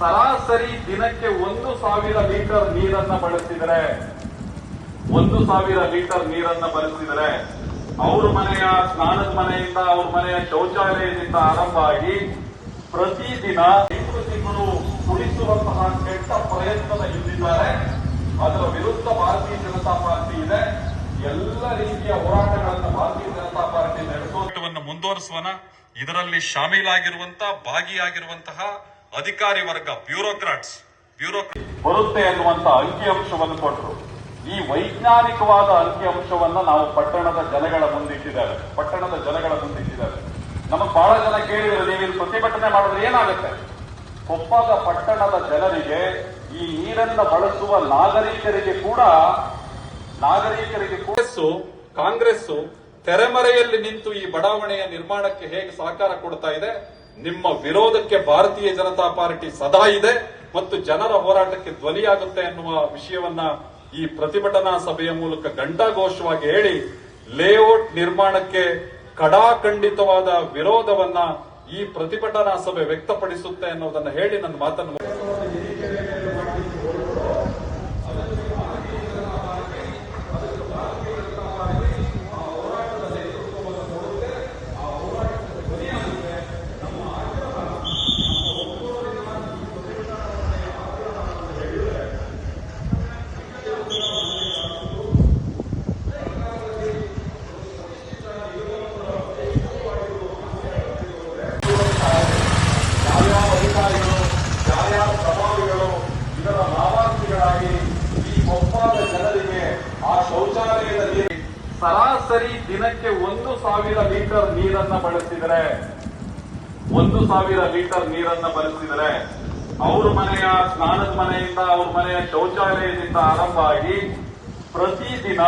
ಸರಾಸರಿ ದಿನಕ್ಕೆ ಒಂದು ಸಾವಿರ ಲೀಟರ್ ನೀರನ್ನ ಬಳಸಿದರೆ ಒಂದು ಸಾವಿರ ಲೀಟರ್ ನೀರನ್ನ ಬಳಸಿದರೆ ಅವ್ರ ಮನೆಯ ಸ್ನಾನದ ಮನೆಯಿಂದ, ಅವ್ರ ಮನೆಯ ಶೌಚಾಲಯದಿಂದ ಆರಂಭ ಆಗಿ ಪ್ರತಿದಿನ ಇಬ್ಬರು ತಿಂಗಳು ಕುಡಿಸುವಂತಹ ಕೆಟ್ಟ ಪ್ರಯತ್ನದ ಹಿಂದಿದ್ದಾರೆ. ಅದರ ವಿರುದ್ಧ ಭಾರತೀಯ ಜನತಾ ಪಾರ್ಟಿ ಇದೆ. ಎಲ್ಲ ರೀತಿಯ ಹೋರಾಟಗಳನ್ನು ಭಾರತೀಯ ಜನತಾ ಪಾರ್ಟಿ ನಡೆಸೋಟವನ್ನು ಮುಂದುವರಿಸುವನ, ಇದರಲ್ಲಿ ಶಾಮೀಲಾಗಿರುವಂತಹ ಭಾಗಿಯಾಗಿರುವಂತಹ ಅಧಿಕಾರಿ ವರ್ಗ ಬ್ಯೂರೋಕ್ರಾಟ್ಸ್ ಬ್ಯೂರೋಕ್ರಾಟ್ ಬರುತ್ತೆ ಅನ್ನುವಂತ ಅಂಕಿಅಂಶವನ್ನು ಕೊಟ್ಟರು. ಈ ವೈಜ್ಞಾನಿಕವಾದ ಅಂಕಿಅಂಶವನ್ನ ನಾವು ಪಟ್ಟಣದ ಜನಗಳ ಮುಂದಿಟ್ಟಿದ್ದಾರೆ ಪಟ್ಟಣದ ಜನಗಳ ಮುಂದಿಟ್ಟಿದ್ದಾರೆ ನಮಗೆ ಬಹಳ ಜನ ಕೇಳಿದ್ರೆ ನೀವು ಇಲ್ಲಿ ಪ್ರತಿಭಟನೆ ಮಾಡಿದ್ರೆ ಏನಾಗುತ್ತೆ? ಕೊಪ್ಪದ ಪಟ್ಟಣದ ಜನರಿಗೆ ಈ ನೀರನ್ನು ಬಳಸುವ ನಾಗರಿಕರಿಗೆ ಕೂಡ ನಾಗರಿಕರಿಗೆ ಕೂಡಸು ಕಾಂಗ್ರೆಸ್ ತೆರೆಮರೆಯಲ್ಲಿ ನಿಂತು ಈ ಬಡಾವಣೆಯ ನಿರ್ಮಾಣಕ್ಕೆ ಹೇಗೆ ಸಹಕಾರ ಕೊಡ್ತಾ ಇದೆ? ನಿಮ್ಮ ವಿರೋಧಕ್ಕೆ ಭಾರತೀಯ ಜನತಾ ಪಾರ್ಟಿ ಸದಾ ಇದೆ ಮತ್ತು ಜನರ ಹೋರಾಟಕ್ಕೆ ಧ್ವನಿಯಾಗುತ್ತೆ ಎನ್ನುವ ವಿಷಯವನ್ನ ಈ ಪ್ರತಿಭಟನಾ ಸಭೆಯ ಮೂಲಕ ಗಂಟಾಘೋಷವಾಗಿ ಹೇಳಿ, ಲೇಔಟ್ ನಿರ್ಮಾಣಕ್ಕೆ ಕಡಾಖಂಡಿತವಾದ ವಿರೋಧವನ್ನ ಈ ಪ್ರತಿಭಟನಾ ಸಭೆ ವ್ಯಕ್ತಪಡಿಸುತ್ತೆ ಅನ್ನೋದನ್ನ ಹೇಳಿ ನನ್ನ ಮಾತನ್ನು ಇದರ ಲಾಭಾರ್ಥಿಗಳಾಗಿ ಈ ಒಪ್ಪಾದ ಜನರಿಗೆ ಆ ಶೌಚಾಲಯದ ನೀರು ಸರಾಸರಿ ದಿನಕ್ಕೆ ಒಂದು ಸಾವಿರ ಲೀಟರ್ ನೀರನ್ನ ಬಳಸಿದರೆ ಒಂದು ಸಾವಿರ ಲೀಟರ್ ನೀರನ್ನ ಬಳಸಿದರೆ ಅವ್ರ ಮನೆಯ ಸ್ನಾನದ ಮನೆಯಿಂದ ಅವ್ರ ಮನೆಯ ಶೌಚಾಲಯದಿಂದ ಆರಂಭ ಆಗಿ ಪ್ರತಿದಿನ